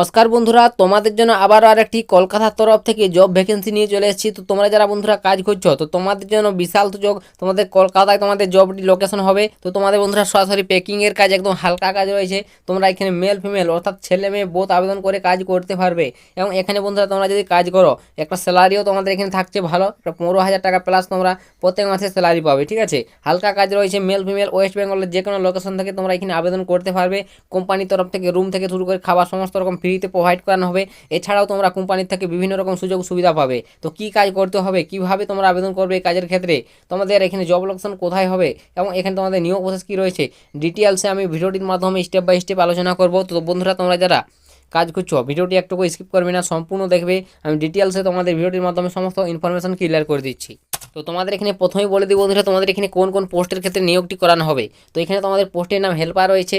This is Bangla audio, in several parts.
নমস্কার বন্ধুরা, তোমাদের জন্য আবারও আরেকটি কলকাতার তরফ থেকে জব ভ্যাকেন্সি নিয়ে চলে এসেছি। তো তোমরা যারা বন্ধুরা কাজ করছ তো তোমাদের জন্য বিশাল সুযোগ, তোমাদের কলকাতায় তোমাদের জবটি লোকেশন হবে। তো তোমাদের বন্ধুরা সরাসরি প্যাকিংয়ের কাজ, একদম হালকা কাজ রয়েছে। তোমরা এখানে মেল ফিমেল অর্থাৎ ছেলে মেয়ে বোধ আবেদন করে কাজ করতে পারবে। এবং এখানে বন্ধুরা তোমরা যদি কাজ করো, একটা স্যালারিও তোমাদের এখানে থাকছে ভালো পনেরো হাজার টাকা প্লাস তোমরা প্রত্যেক মাসে স্যালারি পাবে, ঠিক আছে? হালকা কাজ রয়েছে মেল ফিমেল ওয়েস্ট বেঙ্গলের যে কোনো লোকেশন থেকে তোমরা এখানে আবেদন করতে পারবে। কোম্পানির তরফ থেকে রুম থেকে শুরু করে খাবার, সমস্ত রকম ফ্রিতে প্রোভাইড করানো হবে। এছাড়াও তোমরা কোম্পানির থেকে বিভিন্ন রকম সুযোগ সুবিধা পাবে। তো কী কাজ করতে হবে? কীভাবে তোমরা আবেদন করবে এই কাজের ক্ষেত্রে? তোমাদের এখানে জব লোকেশন কোথায় হবে? এবং এখানে তোমাদের নিয়োগ প্রসেস কী রয়েছে? ডিটেলসে আমি ভিডিওটির মাধ্যমে স্টেপ বাই স্টেপ আলোচনা করব। তো বন্ধুরা, তোমরা যারা কাজ করছ ভিডিওটি একটুকু স্কিপ করবে না, সম্পূর্ণ দেখবে। আমি ডিটেলসে তোমাদের ভিডিওটির মাধ্যমে সমস্ত ইনফরমেশন ক্লিয়ার করে দিচ্ছি। তো তোমাদের এখানে প্রথমেই বলে দিই বন্ধুরা, তোমাদের এখানে কোন কোন পোস্টের ক্ষেত্রে নিয়োগটি করানো হবে? তো এখানে তোমাদের পোস্টের নাম হেল্পার রয়েছে।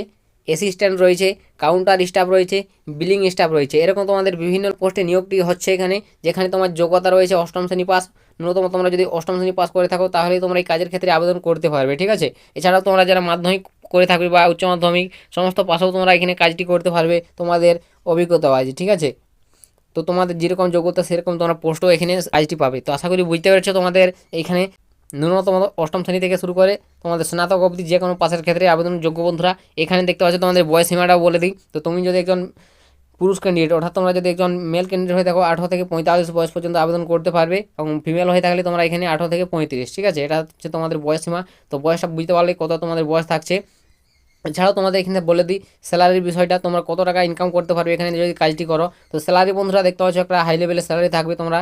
অ্যাসিস্ট্যান্ট রয়েছে কাউন্টার স্টাফ রয়েছে বিলিং স্টাফ রয়েছে। এরকম তোমাদের বিভিন্ন পোস্টে নিয়োগটি হচ্ছে এখানে, যেখানে তোমার যোগ্যতা রয়েছে অষ্টম শ্রেণি পাস ন্যূনতম তোমরা যদি অষ্টম শ্রেণি পাস করে থাকো, তাহলেই তোমরা এই কাজের ক্ষেত্রে আবেদন করতে পারবে, ঠিক আছে? এছাড়াও তোমরা যারা মাধ্যমিক করে থাকবে বা উচ্চ মাধ্যমিক, সমস্ত পাশেও তোমরা এখানে কাজটি করতে পারবে তোমাদের অভিজ্ঞতা আছে ঠিক আছে? তো তোমাদের যেরকম যোগ্যতা, সেরকম তোমরা পোস্টও এখানে কাজটি পাবে। তো আশা করি বুঝতে পেরেছ তোমাদের এইখানে ন্যূনতম অষ্টম শ্রেণি থেকে শুরু করে তোমাদের স্নাতক অবধি যে কোনো পাশের ক্ষেত্রে আবেদন যোগ্য বন্ধুরা, এখানে দেখতে পাচ্ছ তোমাদের বয়স সীমাটাও বলে দিই। তো তুমি যদি একজন পুরুষ ক্যান্ডিডেট অর্থাৎ তোমরা যদি একজন মেল ক্যান্ডিডেট হয়ে থাকো, আঠারো থেকে পঁয়তাল্লিশ বয়স পর্যন্ত আবেদন করতে পারবে এবং ফিমেল হয়ে থাকলে তোমরা এখানে আঠারো থেকে পঁয়ত্রিশ, ঠিক আছে? এটা হচ্ছে তোমাদের বয়স সীমা। তো বয়সটা বুঝতে পারলে কত তোমাদের বয়স থাকছে। এছাড়াও তোমাদের এখানে বলে দিই স্যালারির বিষয়টা, তোমরা কত টাকা ইনকাম করতে পারবে এখানে যদি কাজটি করো। তো স্যালারি বন্ধুরা দেখতে পাচ্ছ একটা হাই লেভেলের স্যালারি থাকবে তোমরা।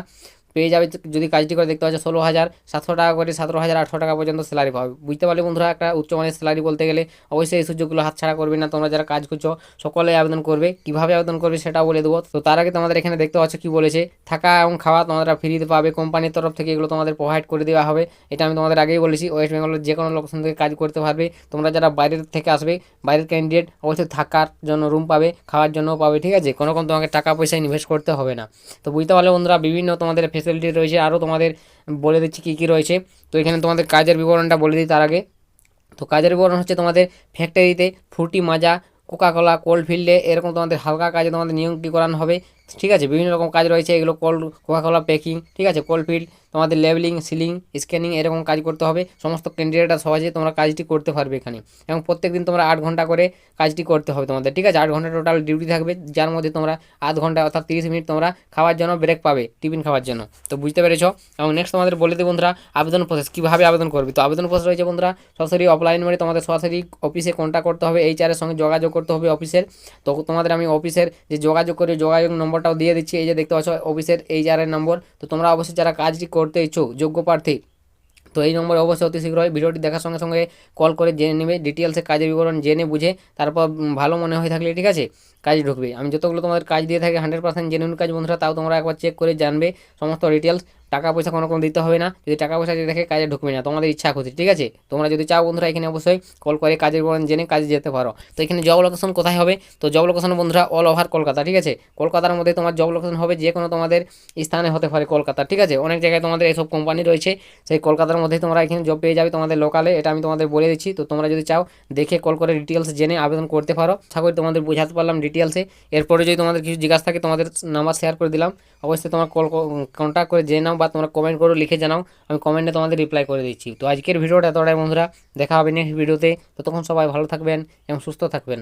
পেয়ে যাবে যদি কাজটি করে দেখতে পাচ্ছ ষোলো হাজার সাতশো টাকা করে সতেরো হাজার আটশো টাকা পর্যন্ত স্যালারি পাবে। বুঝতে পারলে বন্ধুরা, একটা উচ্চমানের স্যালারি বলতে গেলে অবশ্যই এই সুযোগগুলো হাতছাড়া করবে না। তোমরা যারা কাজ করছ সকলে আবেদন করবে। কীভাবে আবেদন করবে সেটা বলে দেবো। তো তার আগে তোমাদের এখানে দেখতে পাচ্ছ কী বলেছে। থাকা এবং খাওয়া তোমরা ফ্রিতে পাবে। কোম্পানির তরফ থেকে এগুলো তোমাদের প্রোভাইড করে দেওয়া হবে। এটা আমি তোমাদের আগেই বলেছি। ওয়েস্ট বেঙ্গলের যে কোনো লোকেশন থেকে কাজ করতে পারবে। তোমরা যারা বাইরের থেকে আসবে, বাইরের ক্যান্ডিডেট অবশ্যই থাকার জন্য রুম পাবে, খাওয়ার জন্যও পাবে, ঠিক আছে? কোনো রকম তোমাকে টাকা পয়সা ইনভেস্ট করতে হবে না। তো বুঝতে পারলে বন্ধুরা, বিভিন্ন তোমাদের ফেসিলিটি রয়েছে। আরও তোমাদের বলে দিচ্ছি কী কী রয়েছে। তো এখানে তোমাদের কাজের বিবরণটা বলে দিই তার আগে। তো কাজের বিবরণ হচ্ছে তোমাদের ফ্যাক্টরিতে ফ্রুটি মাজা কোকাকোলা কোল্ড ফিল্ডে এরকম তোমাদের হালকা কাজে তোমাদের নিয়োগটি করানো হবে। ঠিক আছে? বিভিন্ন রকম কাজ রয়েছে। এগুলো কোল্ড কোকাকোলা প্যাকিং ঠিক আছে? কোল্ড ফিল্ড তোমাদের লেবেলিং সিলিং স্ক্যানিং এরকম কাজ করতে হবে। সমস্ত ক্যান্ডিডেটরা সহজে তোমরা কাজটি করতে পারবে এখানে। এবং প্রত্যেক দিন তোমরা আট ঘণ্টা করে কাজটি করতে হবে তোমাদের, ঠিক আছে? আট ঘণ্টা টোটাল ডিউটি থাকবে, যার মধ্যে তোমরা আধ ঘণ্টা অর্থাৎ তিরিশ মিনিট তোমরা খাওয়ার জন্য ব্রেক পাবে টিফিন খাওয়ার জন্য। তো বুঝতে পেরেছ? এবং নেক্সট তোমাদের বলে দিই বন্ধুরা, আবেদন প্রসেস কীভাবে আবেদন করবে? তো আবেদন প্রসেস রয়েছে বন্ধুরা, সরাসরি অফলাইন মানে তোমাদের সরাসরি অফিসে কন্ট্যাক্ট করতে হবে এইচআরের সঙ্গে যোগাযোগ করতে হবে অফিসের তো তোমাদের আমি অফিসের যে যোগাযোগ করে, যোগাযোগ নম্বরটাও দিয়ে দিচ্ছি। এই যে দেখতে পাচ্ছ অফিসের এইচআরের নম্বর। তো তোমরা অবশ্যই যারা কাজটি করতে ইচ্ছুক, যোগ্য প্রার্থী, তো এই নম্বরে অবশ্যই অতি শীঘ্রই ভিডিওটি দেখার সঙ্গে সঙ্গে কল করে জেনে নেবে ডিটেলসে কাজের বিবরণ জেনে বুঝে তারপর ভালো মনে হয়ে থাকলে ঠিক আছে, কাজে ঢুকবে। আমি যতগুলো তোমাদের কাজ দিয়ে থাকি হান্ড্রেড পার্সেন্ট জেনুইন কাজ বন্ধুরা, তাও তোমরা একবার চেক করে জানবে, সমস্ত ডিটেলস টাকা পয়সা কোনো কোনো দিতে হবে না। যদি টাকা পয়সা দেখে কাজে ঢুকবে না, তোমাদের ইচ্ছা খুশি, ঠিক আছে? তোমরা যদি চাও বন্ধুরা, এখানে অবশ্যই কল করে কাজের বিবরণ জেনে কাজে যেতে পারো। তো এখানে জব লোকেশন কোথায় হবে? তো জব লোকেশন বন্ধুরা অল ওভার কলকাতা, ঠিক আছে? কলকাতার মধ্যে তোমার জব লোকেশন হবে যে কোনো তোমাদের স্থানে হতে পারে কলকাতা, ঠিক আছে? অনেক জায়গায় তোমাদের এইসব কোম্পানি রয়েছে। সেই কলকাতার মধ্যে তোমরা এখানে জব পেয়ে যাবে তোমাদের লোকালে এটা আমি তোমাদের বলে দিচ্ছি। তো তোমরা যদি চাও দেখে কল করে ডিটেলস জেনে আবেদন করতে পারো। আশা তোমাদের বোঝাতে পারলাম ডিটেলসে এরপরে যদি তোমাদের কিছু জিজ্ঞাসা থাকে, তোমাদের নাম্বার শেয়ার করে দিলাম। অবশ্যই তোমার কল কন্ট্যাক্ট করে জেনে নাও। বা তোমরা কমেন্ট করো লিখে জানাও, আমি কমেন্টে তোমাদের রিপ্লাই করে দিচ্ছি। তো আজকের ভিডিওটা এতটাই বন্ধুরা, দেখা হবে নেক্সট ভিডিওতে ততক্ষণ সবাই ভালো থাকবেন এবং সুস্থ থাকবেন।